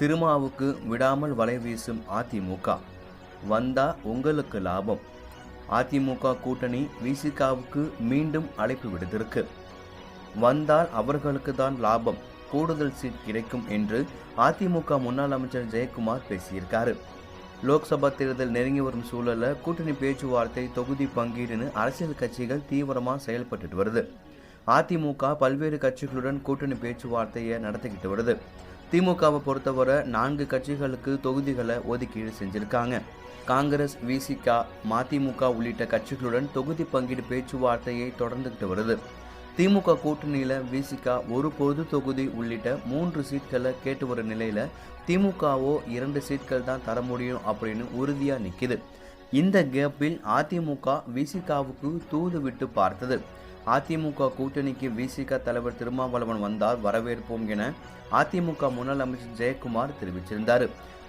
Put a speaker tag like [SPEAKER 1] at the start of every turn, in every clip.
[SPEAKER 1] திருமாவுக்கு விடாமல் வலை வீசும் அதிமுக. வந்தா உங்களுக்கு லாபம். அதிமுக கூட்டணி விசிகாவுக்கு மீண்டும் அழைப்பு விடுத்திருக்கு. வந்தால் அவர்களுக்கு தான் லாபம். கூடுதல் சீட் கிடைக்கும் என்று அதிமுக முன்னாள் அமைச்சர் ஜெயக்குமார் பேசியிருக்காரு. லோக்சபா தேர்தல் நெருங்கி வரும் சூழலில் கூட்டணி பேச்சுவார்த்தை தொகுதி பங்கீடுன்னு அரசியல் கட்சிகள் தீவிரமாக செயல்பட்டுட்டு வருது. அதிமுக பல்வேறு கட்சிகளுடன் கூட்டணி பேச்சுவார்த்தையை நடத்திக்கிட்டு வருது. திமுகவை பொறுத்தவரை நான்கு கட்சிகளுக்கு தொகுதிகளை ஒதுக்கீடு செஞ்சிருக்காங்க. காங்கிரஸ் விசிகா மதிமுக உள்ளிட்ட கட்சிகளுடன் தொகுதி பங்கீடு பேச்சுவார்த்தையை தொடர்ந்துகிட்டு வருது. திமுக கூட்டணியில் விசிகா ஒரு பொது தொகுதி உள்ளிட்ட மூன்று சீட்களை கேட்டு வரும் நிலையில் திமுகவோ இரண்டு சீட்கள் தான் தர முடியும் அப்படின்னு உறுதியாக நிற்கிது இந்த கேப்பில் அதிமுக விசிகாவுக்கு தூது விட்டு பார்த்தது. அதிமுக கூட்டணிக்கு விசிக தலைவர் திருமாவளவன் வந்தால் வரவேற்போம் என அதிமுக முன்னாள் அமைச்சர் ஜெயக்குமார் தெரிவிச்சிருந்தார்.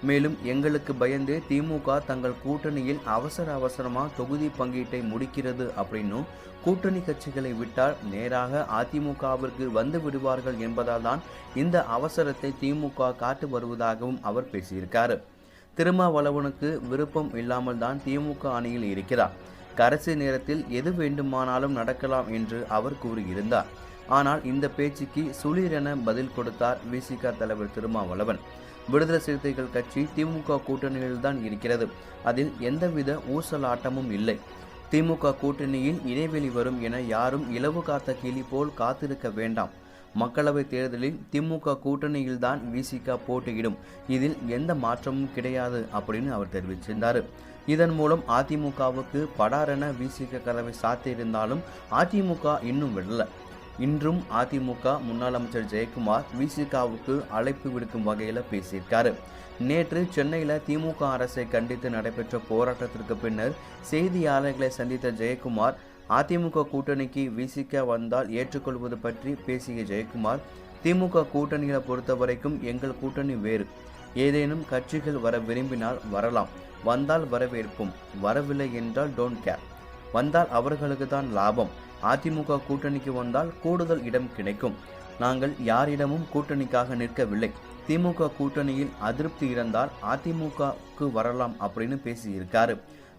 [SPEAKER 1] மேலும் எங்களுக்கு பயந்து திமுக தங்கள் கூட்டணியில் அவசர அவசரமாக தொகுதி பங்கீட்டை முடிக்கிறது அப்படின்னும் கூட்டணி கட்சிகளை விட்டால் நேராக அதிமுகவிற்கு வந்து விடுவார்கள் என்பதால் தான் இந்த அவசரத்தை திமுக காட்டு வருவதாகவும் அவர் பேசியிருக்காரு. திருமாவளவனுக்கு விருப்பம் இல்லாமல் தான் திமுக அணியில் இருக்கிறார். கடைசி நேரத்தில் எது வேண்டுமானாலும் நடக்கலாம் என்று அவர் கூறியிருந்தார். ஆனால் இந்த பேச்சுக்கு சுளீரென பதில் கொடுத்தார் விசிக தலைவர் திருமாவளவன். விடுதலை சிறுத்தைகள் கட்சி திமுக கூட்டணியில்தான் இருக்கிறது. அதில் எந்தவித ஊசலாட்டமும் இல்லை. திமுக கூட்டணியில் இடைவெளி வரும் என யாரும் இலவு காத்த கிளி போல் காத்திருக்க வேண்டாம். மக்களவைத் தேர்தலில் திமுக கூட்டணியில்தான் விசிக போட்டியிடும். இதில் எந்த மாற்றமும் கிடையாது அப்படின்னு அவர் தெரிவிச்சிருந்தார். இதன் மூலம் அதிமுகவுக்கு படாரென விசிக கதவை சாத்தியிருந்தாலும் அதிமுக இன்னும் விடல. இன்றும் அதிமுக முன்னாள் அமைச்சர் ஜெயக்குமார் விசிகாவுக்கு அழைப்பு விடுக்கும் வகையில் பேசியிருக்காரு. நேற்று சென்னையில் திமுக அரசை கண்டித்து நடைபெற்ற போராட்டத்திற்கு பின்னர் செய்தியாளர்களை சந்தித்த ஜெயக்குமார் அதிமுக கூட்டணிக்கு விசிக வந்தால் ஏற்றுக்கொள்வது பற்றி பேசிய ஜெயக்குமார் திமுக கூட்டணிகளை பொறுத்தவரைக்கும் எங்கள் கூட்டணி வேறு. ஏதேனும் கட்சிகள் வர விரும்பினால் வரலாம். வந்தால் வரவேற்போம். வரவில்லை என்றால் டோன்ட் கேர் வந்தால் அவர்களுக்கு தான் லாபம். அதிமுக கூட்டணிக்கு வந்தால் கூடுதல் இடம் கிடைக்கும். நாங்கள் யாரிடமும் கூட்டணிக்காக நிற்கவில்லை. திமுக கூட்டணியில் அதிருப்தி இருந்தால் அதிமுகவுக்கு வரலாம் அப்படின்னு பேசியிருக்காரு.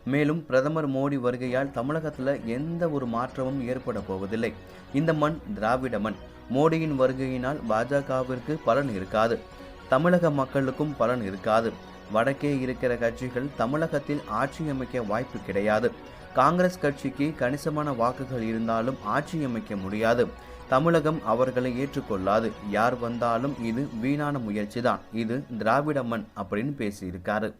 [SPEAKER 1] மேலும் பிரதமர் மோடி வருகையால் தமிழகத்தில் எந்த ஒரு மாற்றமும் ஏற்பட போவதில்லை. இந்த மண் திராவிட மண். மோடியின் வருகையினால் பாஜகவிற்கு பலன் இருக்காது. தமிழக மக்களுக்கும் பலன் இருக்காது. வடக்கே இருக்கிற கட்சிகள் தமிழகத்தில் ஆட்சி அமைக்க வாய்ப்பு கிடையாது. காங்கிரஸ் கட்சிக்கு கணிசமான வாக்குகள் இருந்தாலும் ஆட்சி அமைக்க முடியாது. தமிழகம் அவர்களை ஏற்றுக்கொள்ளாது. யார் வந்தாலும் இது வீணான முயற்சிதான். இது திராவிட மண் அப்படின்னு பேசியிருக்காரு.